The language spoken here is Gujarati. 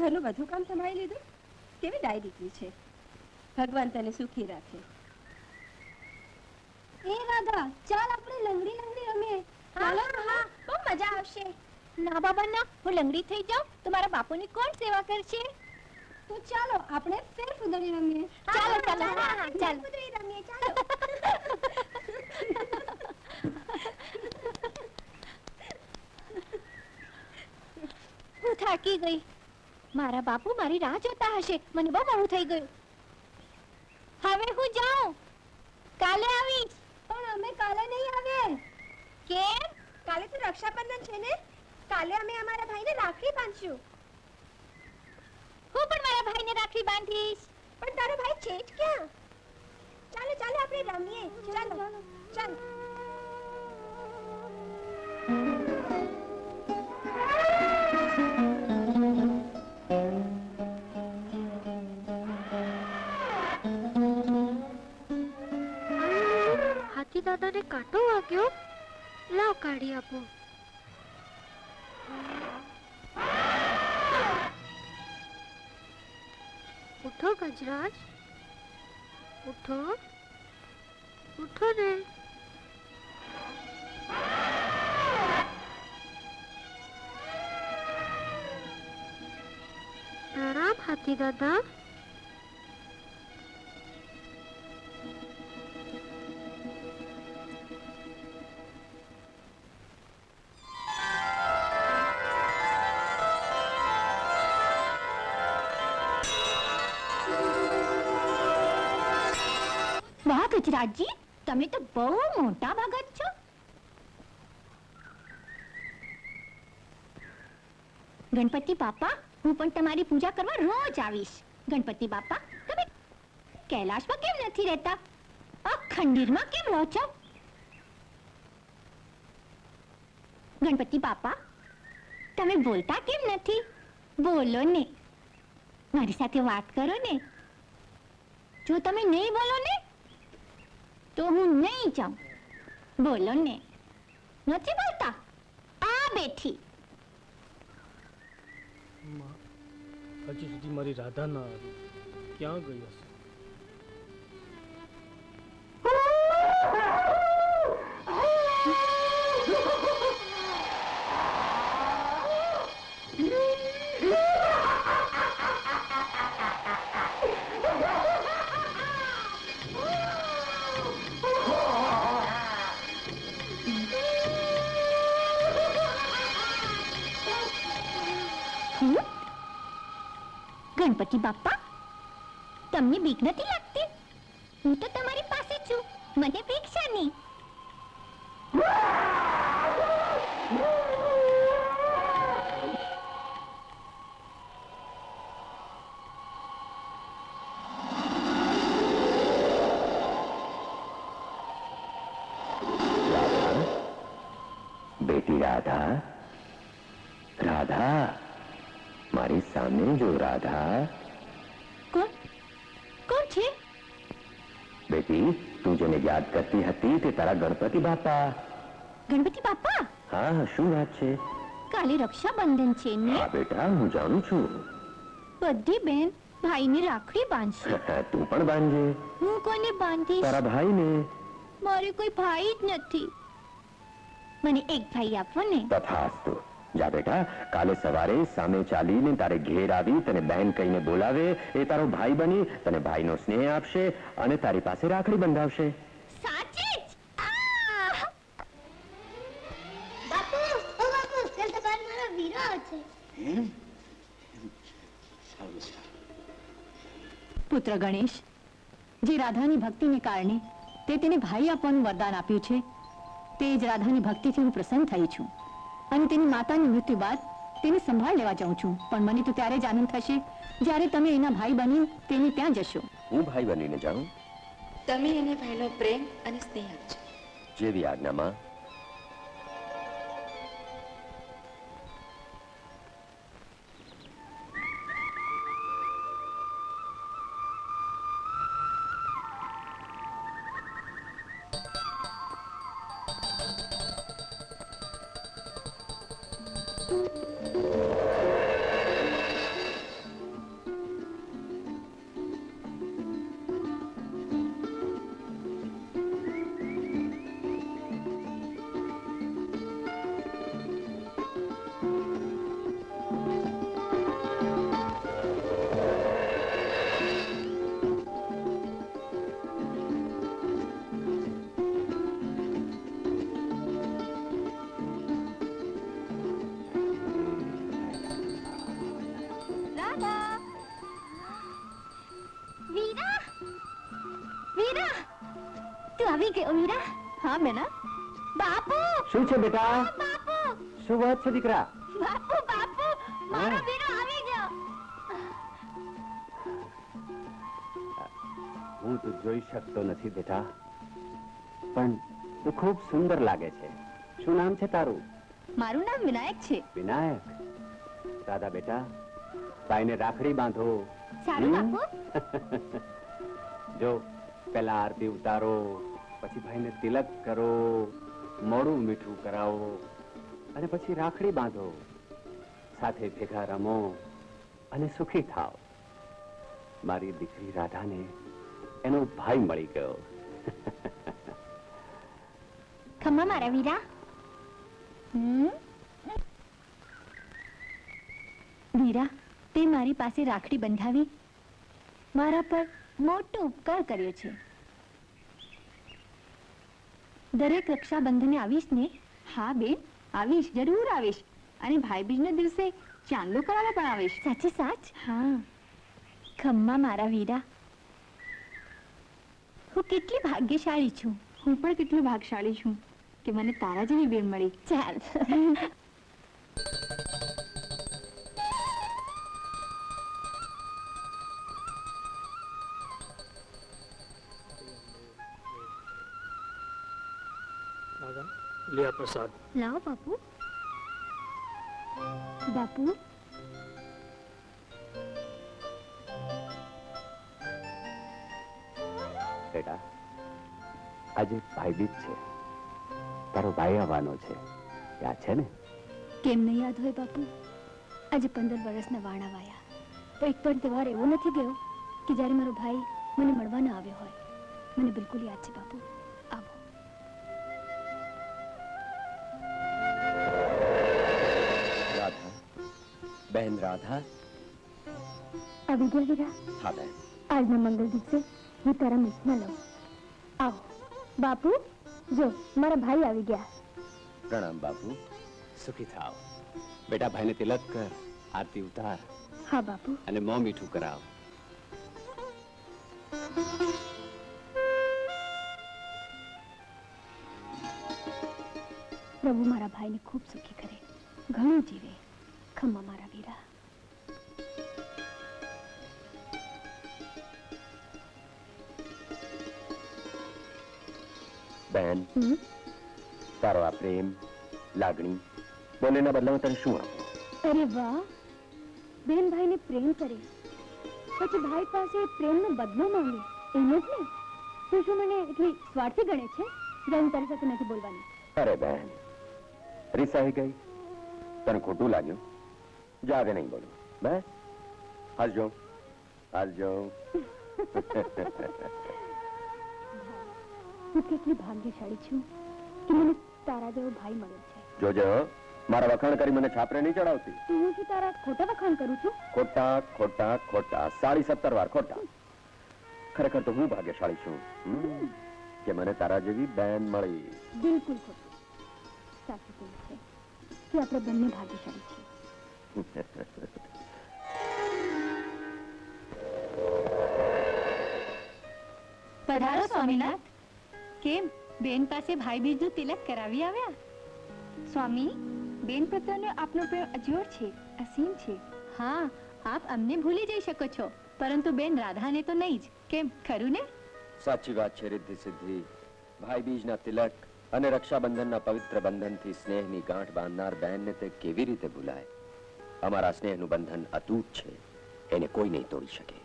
ઘરનું બધું કામ સંભાળી લીધું? કેવી ડાય દીકરી છે? ભગવાન તને સુખી રાખે. એ રાધા ચાલ આપણે લંગડી લંગડી રમીએ. ચાલો. હા બહુ મજા આવશે. ના બાબા ના હું લંગડી થઈ જાઉં. તો મારા બાપુની કોણ સેવા કરશે? તો ચાલો આપણે ફેર ફુદડી રમીએ. ચાલો ચાલો. ચાલો. ફુદડી રમીએ ચાલો. હું થાકી ગઈ. મારા બાપુ મારી રાહ જોતા હશે. મને બહુ મોડું થઈ ગયું. હવે હું જાઉં. કાલે આવીશ. પણ અમે કાલે નહીં આવે. કેમ? કાલે તો રક્ષાબંધન છે ને? કાલે અમે અમારા ભાઈને રાખડી બાંધશું. હું પણ મારા ભાઈને રાખડી બાંધીશ. પણ તારો ભાઈ છે જ ક્યાં? ચાલો ચાલો આપણે રમીએ. ચાલો ચાલો. હાથી દાદાને કાંટો વાગ્યો? લાવ કાઢી આપો. ઉઠો ગજરાજ. ઉઠો. ઉઠો ને. પ્રણામ હાથી દાદા. ગજરાજી તમે તો બહુ મોટા ભગત છો. ગણપતિ બાપા, હું પણ તમારી પૂજા કરવા રોજ આવીશ. ગણપતિ બાપા, તમે કૈલાશમાં કેમ નથી રહેતા? આ કેમ રહો છો? ગણપતિ બાપા, તમે બોલતા કેમ નથી? બોલો ને. મારી સાથે વાત કરો ને. જો તમે નહીં બોલો ને તો હું નહીં જાઉં. બોલો ને. નથી બોલતા? આ બેઠી. હજી સુધી મારી રાધા ના ક્યાં ગઈ હશે? ગણપતિ બાપ્પા તમને બીક નથી લાગતી? હું તો તમારી પાસે છું. મને બીક છે નહીં બેટી રાધા રાધા. જો રાધા. કોણ? કોણ છે? બેટી તું જેને યાદ કરતી હતી તે તારા ગણપતિ બાપા. ગણપતિ બાપા? હા શું વાત છે? કાલે રક્ષાબંધન છે ને? હા બેટા હું જાણું છું. બધી બેન ભાઈને રાખડી બાંધશે. તું પણ બાંધજે. હું કોને બાંધીશ? તારા ભાઈને. મારે કોઈ ભાઈ જ નથી. મને એક ભાઈ આપો ને. તથાસ્તુ. જા બેટા કાલે સવારે સામે ચાલીને તારે ઘેર આવી તને બહેન કહીને બોલાવે એ તારો ભાઈ બની તને ભાઈનો સ્નેહ આપશે અને તારી પાસે રાખડી બંધાવશે. સાચે જ? આહ! બાપુ ઓ બાપુ કાલ સવારે મારો વીરો છે. પુત્ર ગણેશ જે રાધાની ભક્તિને કારણે તે તેને ભાઈ આપવાનું વરદાન આપ્યું છે તે જ રાધાની ભક્તિથી હું પ્રસન્ન થઈ છું. અને તેની માતાની મૃત્યુ બાદ તેની સંભાળ લેવા જાઉં છું. પણ મને તો ત્યારે જ આનંદ થશે જ્યારે તમે એના ભાઈ બની તેની ત્યાં જશો. હું ભાઈ બનીને જાઉં? તમે એને ભાઈનો પ્રેમ અને સ્નેહ આપજો. જેવી આજ્ઞામાં આવી ગયો વીરા હા બેના બાપુ! શું છે બેટા? બાપુ. શું વાત છે દીકરા? બાપુ બાપુ. મારો હા. વીરો આવી ગયો. હું તો જોઈ શકતો નથી બેટા. પણ તું ખૂબ સુંદર લાગે છે. શું નામ છે તારું? મારું નામ વિનાયક છે. વિનાયક? દાદા બેટા ભાઈને રાખડી બાંધો. સારું હમ? બાપુ. જો પેલા આરતી ઉતારો. પછી તિલક કરો, મોડું મીઠું કરાવો અને પછી રાખડી બાંધો. સાથે ભેગા રમો અને સુખી થાવ મારી દીકરી રાધાને એનો ભાઈ મળી ગયો. ખમ્મા મારા વીરા. વીરા, તે મારી પાસે રાખડી બંધાવી, મારા પર મોટો ઉપકાર કર્યો છે. દરેક રક્ષાબંધને આવીશ ને હા બેન આવીશ જરૂર આવીશ. અને ભાઈ બીજના દિવસે ચાંદલો કરાવવા પણ આવીશ. સાચે સાચ? હા. ખમ્મા મારા વીરા. હું કેટલી ભાગ્યશાળી છું. હું પણ કેટલું ભાગશાળી છું કે મને તારા જેવી બેન મળી. ચાલ. લે આ પ્રસાદ. લાવો બાપુ. બાપુ. બેટા આજે ભાઈબીજ છે. તારો ભાઈ આવવાનો છે. યાદ છે ને? કેમ નહીં યાદ હોય બાપુ? આજે પંદર વર્ષના વાણા વાયા. પણ એક પણ તહેવાર એવો નથી ગયો કે જ્યારે મારો ભાઈ મને મળવા ન આવ્યો હોય. મને બિલકુલ યાદ છે બાપુ. રાધા. આવી ગયા વીરા. હા બહેન આજના મંગળ દિવસે હું તારા મિસમાં લઉં. આવો બાપુ જો મારા ભાઈ આવી ગયા. પ્રણામ બાપુ. સુખી થાવ. બેટા ભાઈને તિલક કર આરતી ઉતાર. હા બાપુ. અને મોં મીઠું કરાવ. પ્રભુ મારા ભાઈને ખૂબ સુખી કરે. ઘણું જીવે. ખમ્મા મારા વીરા. હમ? તારો આ પ્રેમ લાગણી બંનેના બદલામાં તને શું આપું અરે વાહ. બેન ભાઈને પ્રેમ કરે. પછી ભાઈ પાસે પ્રેમનો બદલો માંગે. એમ જ ને તું શું મને એટલી સ્વાર્થી ગણે છે? જે હું તારી સાથે નથી બોલવાની. અરે બેન રિસાઈ ગઈ. તને ખોટું લાગ્યું? જાગે નહીં બોલું બસ. હાલજો હાલજો હું કેટલી ભાગ્યશાળી છું કે મને તારા જેવો ભાઈ મળ્યો છે. જોજો મારા વખાણ કરી મને છાપરે નહીં ચડાવતી. તો હું શું તારા ખોટા વખાણ કરું છું? ખોટા ખોટા ખોટા સાડી સત્તર વાર ખોટા. ખરેખર તો હું ભાગ્યશાળી છું કે મને તારા જેવી બેન મળી. બિલકુલ ખોટું. સાચું કહ્યું છે કે આપણે બંને ભાગ્યશાળી છીએ. પધારો સ્વામીનાથ. કેમ? બેન પાસે ભાઈ બીજનું તિલક કરાવી આવ્યા? સ્વામી, બેન પ્રત્યેનો આપનો પ્રેમ અજોડ છે, અસીમ છે. હા, આપ અમને ભૂલી જઈ શકો છો, પરંતુ બેન રાધાને તો નહીં જ. કેમ, ખરું ને? સાચી વાત છે, રિદ્ધિ સિદ્ધિ. ભાઈ બીજના તિલક અને રક્ષાબંધનના પવિત્ર બંધનથી સ્નેહની ગાંઠ બાંધનાર બહેનને તે કેવી રીતે ભૂલાય? અમારા સ્નેહનું બંધન અતૂટ છે, એને કોઈ નહીં તોડી શકે.